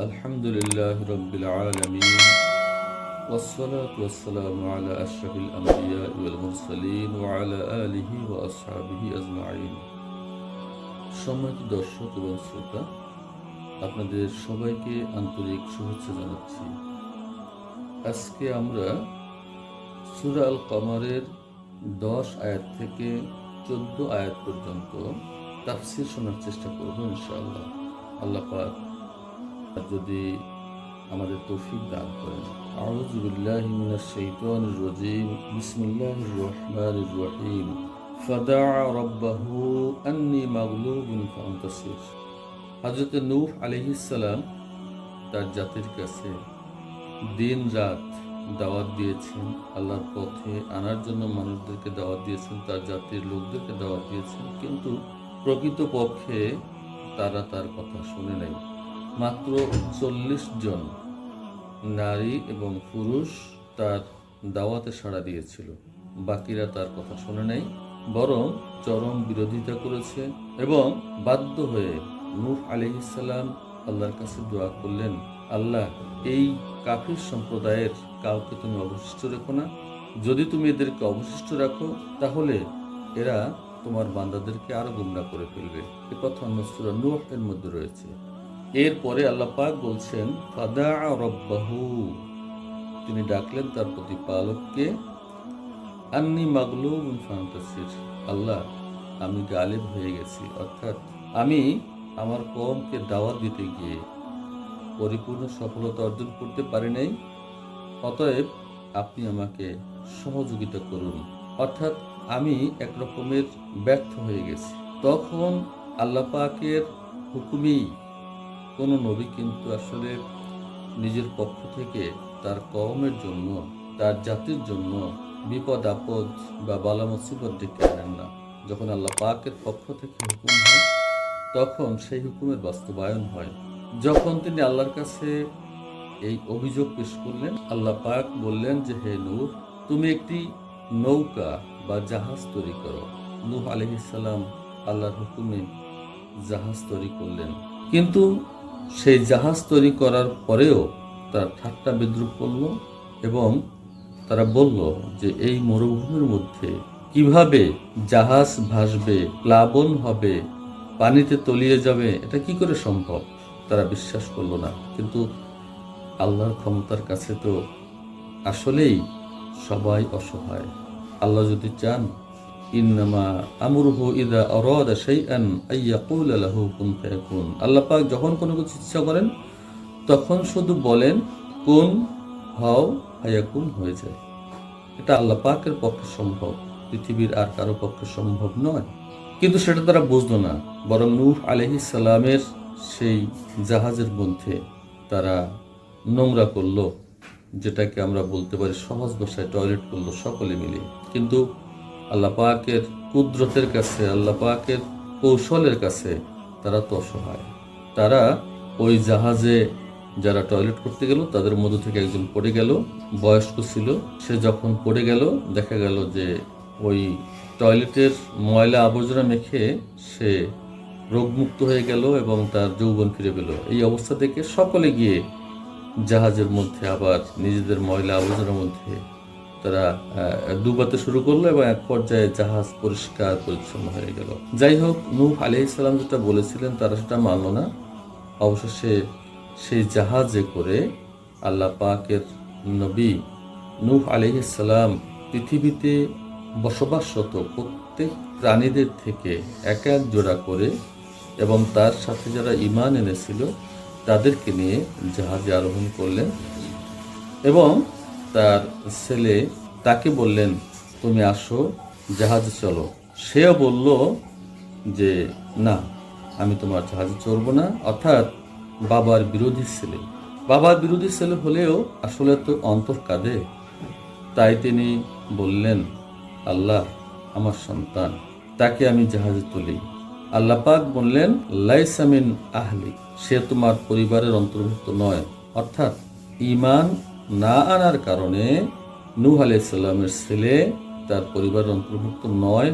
الحمد لله رب العالمين والصلاة والسلام على أشرف الأنبياء والمرسلين وعلى آله وأصحابه أجمعين সম্মানিত দর্শক এবং শ্রোতা আপনাদের সবাইকে আন্তরিক শুভেচ্ছা জানাচ্ছি আজকে আমরা সুরা আল কমারের দশ আয়াত থেকে চোদ্দ আয়াত পর্যন্ত তাফসির শোনার চেষ্টা করব ইনশাআল্লাহ আল্লাহ পাক যদি আমাদের তৌফিক দান করেন। আউযু বিল্লাহি মিনাশ শাইতানির রাজীম। বিসমিল্লাহির রহমানির রহিম। ফাদাআ রাব্বাহু আন্নী মাগলুবুন ফান্তাসির। হযরত নূহ আলাইহিস সালাম তার জাতির কাছে দিন রাত দাওয়াত দিয়েছেন। আল্লাহর পথে আনার জন্য মানুষদেরকে দাওয়াত দিয়েছেন, তার জাতির লোকদেরকে দাওয়াত দিয়েছেন। কিন্তু প্রকৃতপক্ষে তারা তার কথা শুনে নাই। মাত্র চল্লিশ জন নারী এবং পুরুষ তার দাওয়াতে সাড়া দিয়েছিল। বাকিরা তার কথা শুনে নাই, বরং চরম বিরোধিতা করেছে এবং বাধ্য হয়ে নূহ আলহিসাল্লাম আল্লাহর কাছে দোয়া করলেন, আল্লাহ, এই কাফির সম্প্রদায়ের কাউকে তুমি অবশিষ্ট রেখো না। যদি তুমি এদেরকে অবশিষ্ট রাখো, তাহলে এরা তোমার বান্দাদেরকে আরও গুমরা করে ফেলবে। এ কথা অন্য নূহ মধ্যে রয়েছে। এরপরে আল্লাহ পাক বলছেন ফাদা রব্বাহু। তিনি ডাকলেন তার প্রতিপালককে, আন্নি ফান্তাসির আল্লাহ, আমি গালিব হয়ে গেছি। অর্থাৎ আমি আমার কমকে দাওয়াত দিতে গিয়ে পরিপূর্ণ সফলতা অর্জন করতে পারি নাই। অতএব আপনি আমাকে সহযোগিতা করুন। অর্থাৎ আমি এক রকমের ব্যর্থ হয়ে গেছি। তখন আল্লাহ পাকের হুকুমেই কোনো নবী কিন্তু আসলে নিজের পক্ষ থেকে তার কওমের জন্য, তার জাতির জন্য বিপদ, আপদ বা বালা মুসিবত ডেকে আনেন না। যখন আল্লাহ পাকের পক্ষ থেকে হুকুম হয়, তখন সেই হুকুমের বাস্তবায়ন হয়। যখন তিনি আল্লাহর কাছে এই অভিযোগ পেশ করলেন, আল্লাহ পাক বললেন যে, হে নূর, তুমি একটি নৌকা বা জাহাজ তৈরি করো। নূহ আলহিসাল্লাম আল্লাহর হুকুমে জাহাজ তৈরি করলেন। কিন্তু সেই জাহাজ তৈরি করার পরেও তার ঠাট্টা বিদ্রুপ করল এবং তারা বলল যে এই মরুভূমির মধ্যে কীভাবে জাহাজ ভাসবে, প্লাবন হবে, পানিতে তলিয়ে যাবে, এটা কি করে সম্ভব? তারা বিশ্বাস করল না। কিন্তু আল্লাহর ক্ষমতার কাছে তো আসলেই সবাই অসহায়। আল্লাহ যদি চান ইন্নামা আমরুহু ইদা অরাদা শাইআন আইয়াকুলা লাহু কুন ফায়াকুন। আল্লাহ পাক যখন কোনো কিছু ইচ্ছা করেন, তখন শুধু বলেন, কোন হও ফায়াকুন হয়ে যায়। এটা আল্লাহ পাকের পক্ষে সম্ভব, পৃথিবীর আর কারও পক্ষে সম্ভব নয়। কিন্তু সেটা তারা বুঝলো না। বরং নূহ আলহি সালামের সেই জাহাজের মধ্যে তারা নোংরা করল, যেটাকে আমরা বলতে পারি সহজ ভাষায় টয়লেট করল সকলে মিলে। কিন্তু আল্লাহ পাকের কুদরতের কাছে, আল্লাহ পাকের কৌশলের কাছে তারা তো অসহায়। তারা ওই জাহাজে যারা টয়লেট করতে গেল, তাদের মধ্য থেকে একজন পড়ে গেল, বয়স্ক ছিল। সে যখন পড়ে গেল, দেখা গেল যে ওই টয়লেটের ময়লা আবর্জনা মেখে সে রোগমুক্ত হয়ে গেল এবং তার যৌবন ফিরে পেল। এই অবস্থা থেকে সকলে গিয়ে জাহাজের মধ্যে আবার নিজেদের ময়লা আবর্জনার মধ্যে তারা ডুবাতে শুরু করল এবং এক পর্যায়ে জাহাজ পরিষ্কার পরিচ্ছন্ন হয়ে গেল। যাই হোক, নূহ আলি ইসলাম যেটা বলেছিলেন, তারা সেটা মানল না। অবশেষে সেই জাহাজে করে আল্লাহ পাকের নবী নূহ আলিহিসাল্লাম পৃথিবীতে বসবাসরত প্রত্যেক প্রাণীদের থেকে এক এক জোড়া করে এবং তার সাথে যারা ইমান এনেছিল, তাদেরকে নিয়ে জাহাজে আরোহণ করলেন। এবং তার ছেলে তাকে বললেন, তুমি আসো, জাহাজে চলো। সেও বলল যে, না, আমি তোমার জাহাজে চড়বো না। অর্থাৎ বাবার বিরোধী ছেলে। বাবার বিরোধী ছেলে হলেও আসলে তো অন্তর কাঁদে। তাই তিনি বললেন, আল্লাহ আমার সন্তান, তাকে আমি জাহাজে তুলি। আল্লাহ পাক বললেন লাইসামিন আহলি, সে তোমার পরিবারের অন্তর্ভুক্ত নয়। অর্থাৎ ইমান না আনার কারণে নূহ আলাইসাল্লামের ছেলে তার পরিবারের অন্তর্ভুক্ত নয়।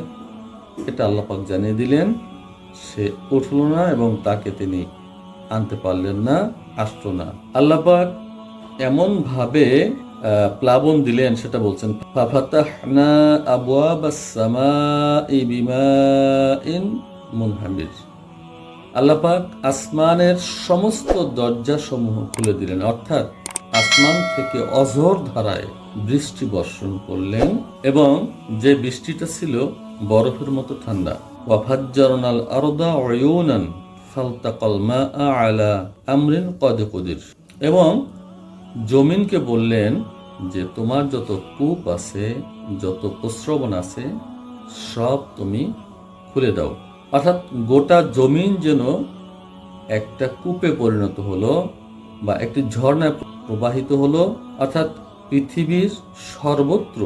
এটা আল্লাহ পাক জানিয়ে দিলেন। সে উঠল না এবং তাকে তিনি আনতে পারলেন না আসতো না। আল্লাপাক এমন ভাবে আহ, প্লাবন দিলেন সেটা বলছেন ফাফাতাহনা সামাই বিমাইন মুনহামির। আল্লাপাক আসমানের সমস্ত দরজা সমূহ খুলে দিলেন। অর্থাৎ আসমান থেকে অঝোর ধারায় বৃষ্টি বর্ষণ করলেন এবং যে বৃষ্টিটা ছিল বরফের মতো ঠান্ডা। ওয়াফাজ্জারনাল আরদা অয়ুনান ফালতাকাল আলা আমরিন কদ কদির। এবং জমিনকে বললেন যে, তোমার যত কূপ আছে, যত প্রশ্রবণ আছে, সব তুমি খুলে দাও। অর্থাৎ গোটা জমিন যেন একটা কূপে পরিণত হলো বা একটি ঝর্ণায় প্রবাহিত হলো, অর্থাৎ পৃথিবীর সর্বত্র,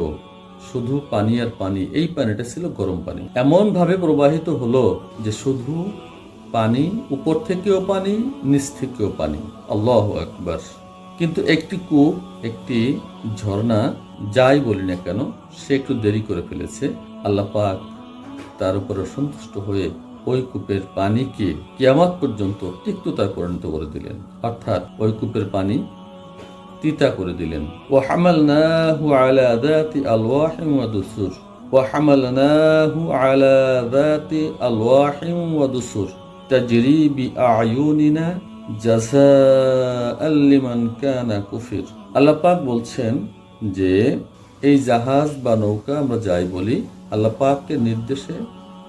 শুধু পানি আর পানি, এই পানিটা ছিল গরম পানি। এমন ভাবে প্রবাহিত হলো যে শুধু পানি, উপর থেকেও পানি, নিচ থেকেও পানি। আল্লাহ একবার কিন্তু একটি কূপ, একটি ঝর্ণা, যাই বলি না কেন, সে একটু দেরি করে ফেলেছে। আল্লাহ পাক তার উপরে সন্তুষ্ট হয়ে ওই কূপের পানিকে কিয়ামত পর্যন্ত তিক্ততায় পরিণত করে দিলেন। অর্থাৎ ওই কূপের পানি তিতা করে দিলেন। ও হামালনাহু আলা দাতি আলওয়াহিম ও হামালনাহু আলা দাতি আলওয়াহিম ওয়া দুসুর। তাজরি বি আয়ুনিনা জাযাআল লিমান কানা কুফির। আল্লাহ বলছেন যে, এই জাহাজ বা নৌকা আমরা যাই বলি, আল্লাহ নির্দেশে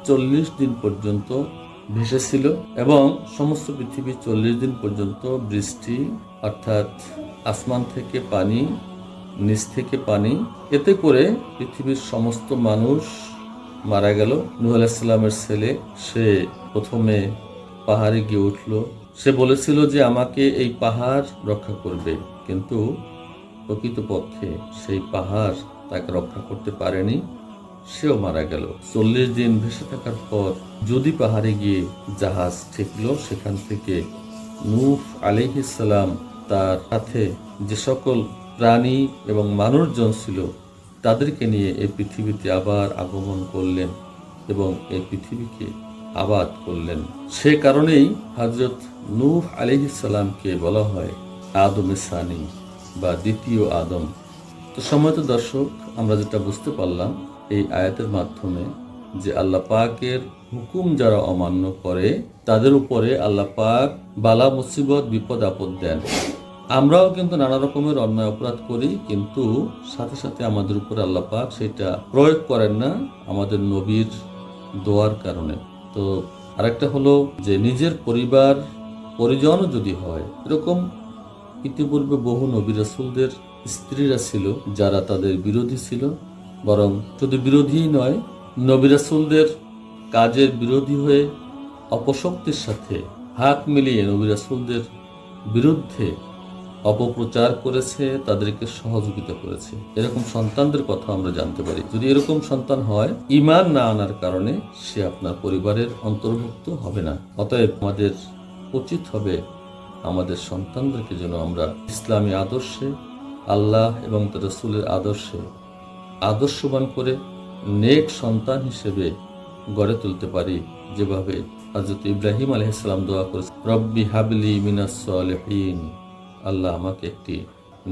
চল্লিশ দিন পর্যন্ত ভেসেছিল এবং সমস্ত পৃথিবী চল্লিশ দিন পর্যন্ত বৃষ্টি, অর্থাৎ আসমান থেকে পানি, নিচ থেকে পানি, এতে করে পৃথিবীর সমস্ত মানুষ মারা গেল। নুহ আলাইসাল্লামের ছেলে, সে প্রথমে পাহাড়ে গিয়ে উঠল। সে বলেছিল যে, আমাকে এই পাহাড় রক্ষা করবে। কিন্তু প্রকৃতপক্ষে সেই পাহাড় তাকে রক্ষা করতে পারেনি। সেও মারা গেল। চল্লিশ দিন ভেসে থাকার পর যদি পাহাড়ে গিয়ে জাহাজ ঠেকলো, সেখান থেকে নূহ আলিহিসাল্লাম তার সাথে যে সকল প্রাণী এবং মানুষজন ছিল, তাদেরকে নিয়ে এই পৃথিবীতে আবার আগমন করলেন এবং এই পৃথিবীকে আবাদ করলেন। সে কারণেই হজরত নূহ আলিহিসাল্লামকে বলা হয় আদম সানি বা দ্বিতীয় আদম। তো সময়ত দর্শক, আমরা যেটা বুঝতে পারলাম এই আয়াতের মাধ্যমে যে আল্লাহ পাকের হুকুম যারা অমান্য করে, তাদের উপরে আল্লাহ পাক বালা, মুসিবত, বিপদ, আপদ দেন। আমরাও কিন্তু নানা রকমের অন্যায় অপরাধ করি, কিন্তু সাথে সাথে আমাদের উপরে আল্লাহ পাক সেটা প্রয়োগ করেন না আমাদের নবীর দোয়ার কারণে। তো আরেকটা হলো যে নিজের পরিবার পরিজনও যদি হয়, এরকম ইতিপূর্বে বহু নবী রাসুলদের স্ত্রীরা ছিল, যারা তাদের বিরোধী ছিল। বরং শুধু বিরোধীই নয়, নবী রাসূলদের কাজের বিরোধী হয়ে অপশক্তির সাথে হাত মিলিয়ে নবী রাসূলদের বিরুদ্ধে অপপ্রচার করেছে, তাদেরকে সহযোগিতা করেছে। এরকম সন্তানদের কথা আমরা জানতে পারি। যদি এরকম সন্তান হয় ইমান না আনার কারণে সে আপনার পরিবারের অন্তর্ভুক্ত হবে না। অতএব আমাদের উচিত হবে আমাদের সন্তানদেরকে যেন আমরা ইসলামী আদর্শে, আল্লাহ এবং রসুলের আদর্শে আদর্শবান করে নেক সন্তান হিসেবে গড়ে তুলতে পারি যেভাবে হজরত ইব্রাহিম আলহিসাম দোয়া করেছে রব্বি হাবলি মিনাস সালেহীন। আল্লাহ আমাকে একটি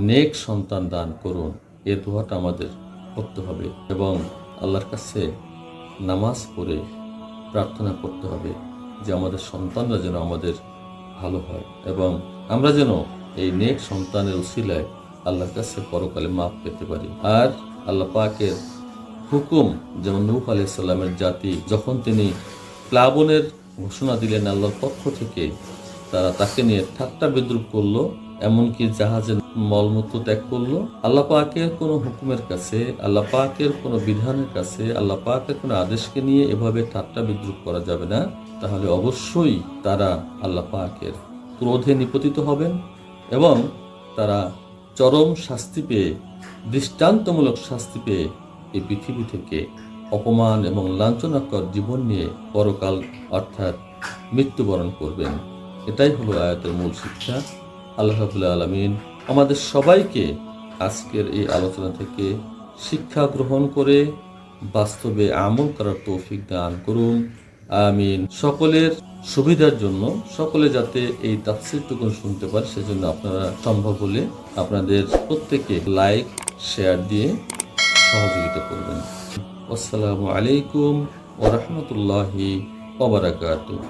নেক সন্তান দান করুন। এ দোয়াটা আমাদের করতে হবে এবং আল্লাহর কাছে নামাজ পড়ে প্রার্থনা করতে হবে যে আমাদের সন্তানরা যেন আমাদের ভালো হয় এবং আমরা যেন এই নেক সন্তানের উসিলায় আল্লাহর কাছে পরকালে মাপ পেতে পারি। আর আল্লাহ পাকের হুকুম, যেমন নূহ আলাইসাল্লামের জাতি, যখন তিনি প্লাবনের ঘোষণা দিলেন আল্লাহর পক্ষ থেকে, তারা তাকে নিয়ে ঠাট্টা বিদ্রুপ করল, এমনকি জাহাজের মলমূত্র ত্যাগ করল। আল্লাহ পাকের কোনো হুকুমের কাছে, আল্লাহ পাকের কোনো বিধানের কাছে, আল্লাহ পাকের কোনো আদেশকে নিয়ে এভাবে ঠাট্টা বিদ্রুপ করা যাবে না। তাহলে অবশ্যই তারা আল্লাহ পাকের ক্রোধে নিপতিত হবেন এবং তারা চরম শাস্তি পেয়ে, দৃষ্টান্তমূলক শাস্তি পেয়ে এই পৃথিবী থেকে অপমান এবং লাঞ্ছনাকর জীবন নিয়ে পরকাল অর্থাৎ মৃত্যুবরণ করবেন। এটাই হলো আয়াতের মূল শিক্ষা। আল্লাহ রাবুল্লাহ আলমিন আমাদের সবাইকে আজকের এই আলোচনা থেকে শিক্ষা গ্রহণ করে বাস্তবে আমল করার তৌফিক দান করুন। আমিন। সকলের সুবিধার জন্য, সকলে যাতে এই তাফসিরটুকু শুনতে পারে, সেজন্য আপনারা সম্ভব হলে আপনাদের প্রত্যেকে লাইক, শেয়ার দিয়ে সহযোগিতা করবেন। আসসালামু আলাইকুম ওরহমতুল্লাহি ওবরাকাতুহ